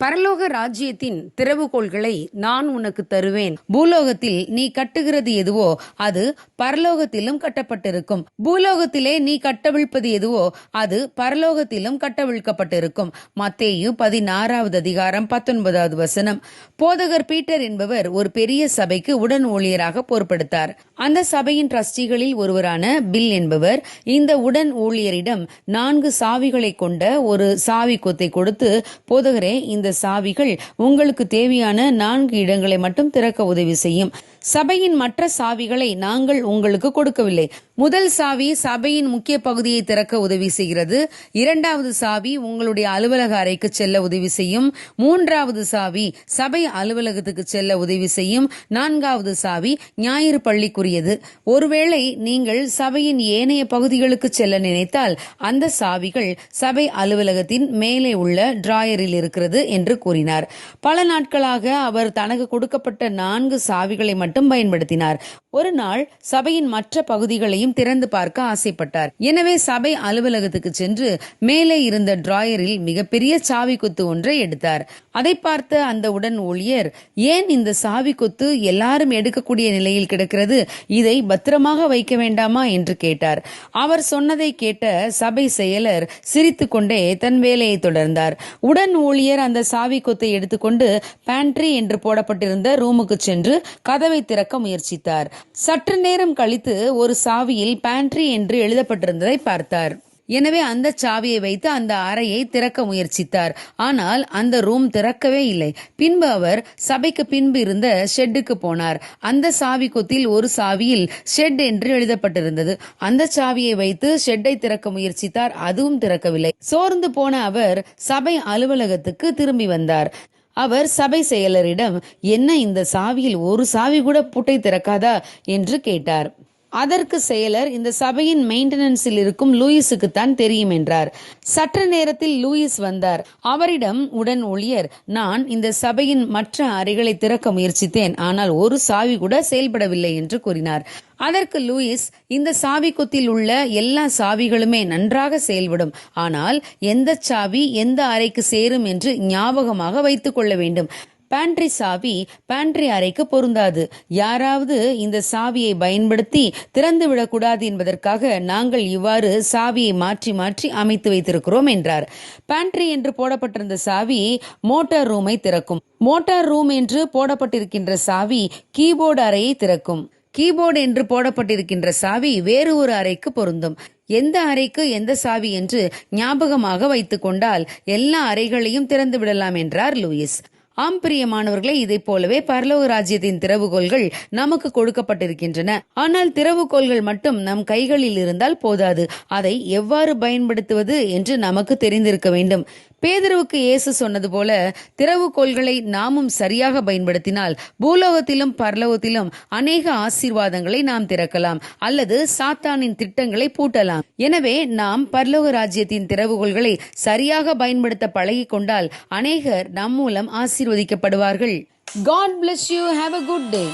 பரலோக ராஜ்யத்தின் திறவுகோள்களை நான் உனக்கு தருவேன். பூலோகத்தில் நீ கட்டுகிறது எதுவோ அது பரலோகத்திலும் கட்டப்பட்டிருக்கும். பூலோகத்திலே நீ கட்டவிழ்ப்பது எதுவோ அது பரலோகத்திலும் கட்டவிழ்க்கப்பட்டிருக்கும். மத்தேயு பதினாறாவது அதிகாரம் பத்தொன்பதாவது வசனம். போதகர் பீட்டர் என்பவர் ஒரு பெரிய சபைக்கு உடன் ஊழியராக பொறுப்படுத்தார். அந்த சபையின் ட்ரஸ்டிகளில் ஒருவரான பில் என்பவர் இந்த உடன் ஊழியரிடம் நான்கு சாவிகளை கொண்ட ஒரு சாவி கொத்தை கொடுத்து போதகரே இந்த சாவிகள் உங்களுக்கு தேவையான நான்கு இடங்களை மட்டும் திறக்க உதவி செய்யும். சபையின் மற்ற சாவிகளை நாங்கள் உங்களுக்கு கொடுக்கவில்லை. முதல் சாவி சபையின் முக்கிய பகுதியை திறக்க உதவி செய்கிறது. இரண்டாவது சாவி உங்களுடைய அலுவலக அறைக்கு செல்ல உதவி செய்யும். மூன்றாவது சாவி சபை அலுவலகத்துக்கு செல்ல உதவி செய்யும். நான்காவது சாவி ஞாயிறு கூறியது ஒருவேளை நீங்கள் சபையின் ஏனைய பகுதிகளுக்கு செல்ல நினைத்தால் அந்த சாவிகள் சபை அலுவலகத்தின் மேலே உள்ள டிராயரில் இருக்கிறது என்று கூறினார். பல நாட்களாக அவர் தனக்கு கொடுக்கப்பட்ட நான்கு சாவிகளை மட்டும் பயன்படுத்தினார். ஒரு நாள் சபையின் மற்ற பகுதிகளையும் திறந்து பார்க்க ஆசைப்பட்டார். எனவே சபை அலுவலகத்துக்கு சென்று மேலே இருந்த டிராயரில் மிகப்பெரிய சாவி கொத்து ஒன்றை எடுத்தார். அதை பார்த்த அந்த உடன் ஊழியர் ஏன் இந்த சாவி கொத்து எல்லாரும் எடுக்கக்கூடிய நிலையில் கிடக்கிறது? இதை பத்திரமாக வைக்க வேண்டாமா? என்று கேட்டார். அவர் சொன்னதை கேட்ட சபை செயலர் சிரித்துக்கொண்டே தன் வேலையை தொடர்ந்தார். உடன் ஊழியர் அந்த சாவி கொத்தை எடுத்துக்கொண்டு பேண்ட்ரி என்று போடப்பட்டிருந்த ரூமுக்கு சென்று கதவை திறக்க முயற்சித்தார். சற்று நேரம் கழித்து ஒரு சாவியில் பேண்ட்ரி என்று எழுதப்பட்டிருந்ததை பார்த்தார். எனவே அந்த சாவியை வைத்து அந்த அறையை திறக்க முயற்சித்தார். ஆனால் அந்த ரூம் திறக்கவே இல்லை. பின்பு அவர் சபைக்கு பின்பு இருந்த ஷெட்டுக்கு போனார். அந்த சாவி கொத்தில் ஒரு சாவியில் ஷெட் என்று எழுதப்பட்டிருந்தது. அந்த சாவியை வைத்து ஷெட்டை திறக்க முயற்சித்தார். அதுவும் திறக்கவில்லை. சோர்ந்து போன அவர் சபை அலுவலகத்துக்கு திரும்பி வந்தார். அவர் சபை செயலரிடம் என்ன இந்த சாவியில் ஒரு சாவி கூட பூட்டை திறக்காதா? என்று கேட்டார். அதற்கு செயலர் இந்த சபையின் மெயின்டெனன்ஸில் இருக்கும் லூயிஸுக்குத்தான் தெரியும் என்றார். சற்று நேரத்தில் லூயிஸ் வந்தார். அவரிடம் உடன் ஊழியர் நான் இந்த சபையின் மற்ற அறைகளை திறக்க முயற்சித்தேன். ஆனால் ஒரு சாவி கூட செயல்படவில்லை என்று கூறினார். அதற்கு லூயிஸ் இந்த சாவி கொத்தில் உள்ள எல்லா சாவிகளுமே நன்றாக செயல்படும். ஆனால் எந்த சாவி எந்த அறைக்கு சேரும் என்று ஞாபகமாக வைத்துக் கொள்ள வேண்டும். பேண்ட்ரி சாவி பேண்ட்ரி அறைக்கு பொருந்தாது. யாராவது இந்த சாவியை பயன்படுத்தி திறந்து விடக்கூடாது என்பதற்காக நாங்கள் இவ்வாறு சாவியை மாற்றி மாற்றி அமைத்து வைத்திருக்கிறோம் என்றார். பேண்ட்ரி என்று போடப்பட்டிருந்த சாவி மோட்டார் ரூமை திறக்கும். மோட்டார் ரூம் என்று போடப்பட்டிருக்கின்ற சாவி கீபோர்டு அறையை திறக்கும். கீபோர்டு என்று போடப்பட்டிருக்கின்ற சாவி வேறு ஒரு அறைக்கு பொருந்தும். எந்த அறைக்கு எந்த சாவி என்று ஞாபகமாக வைத்துக்கொண்டால் எல்லா அறைகளையும் திறந்து விடலாம் என்றார் லூயிஸ். ஆம் பிரியமானவர்களே இதை போலவே பரலோக ராஜ்யத்தின் திறவுகோள்கள் நமக்கு கொடுக்கப்பட்டிருக்கின்றன. ஆனால் திறவுகோள்கள் மட்டும் நம் கைகளில் இருந்தால் போதாது. அதை எவ்வாறு பயன்படுத்துவது என்று நமக்கு தெரிந்திருக்க வேண்டும். பேதருவுக்கு இயேசு சொன்னது போல திறவுகோள்களை நாமும் சரியாக பயன்படுத்தினால் பூலோகத்திலும் பரலோகத்திலும் அநேக ஆசீர்வாதங்களை நாம் திறக்கலாம் அல்லது சாத்தானின் திட்டங்களை பூட்டலாம். எனவே நாம் பரலோக ராஜ்யத்தின் திறவுகோள்களை சரியாக பயன்படுத்த பழகிக் கொண்டால் அநேகர் நம் மூலம் ஆசீர்வதிக்கப்படுவார்கள். God bless you have a good day